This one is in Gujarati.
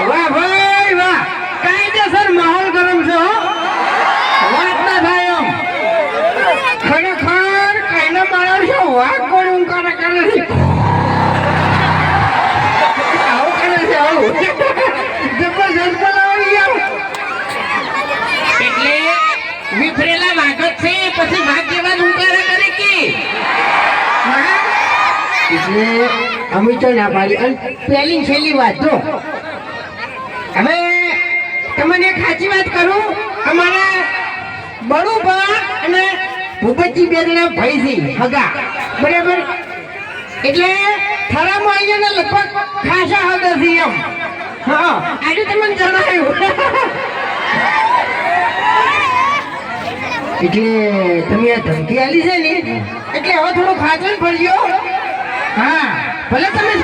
વાહ ભાઈ વાહ. કાયદેસર માહોલ ગરમ છે હો. વાત ના ખરેખર કઈને માણસ છે વાહ કોઈ હું કરે આવું કરે છે આવું. જબરજસ્ત બનાવી યાર એટલે વિફરેલા વાઘત છે પછી વાઘ જેવા હું કે? એટલે અમે તો ના અને પહેલી છેલ્લી વાત જો. હવે તમને એક સાચી વાત કરું, અમારા બરોબર અને ભૂપતજી બે જણા હગા. બરાબર? એટલે થરામાં ને લગભગ ખાસા હગા છે એમ. હા. આજે તમને જણાયું એટલે તમે આ ધમકી આલી છે ને, એટલે હવે થોડું ખાચન પડજો હા. ભલે તમે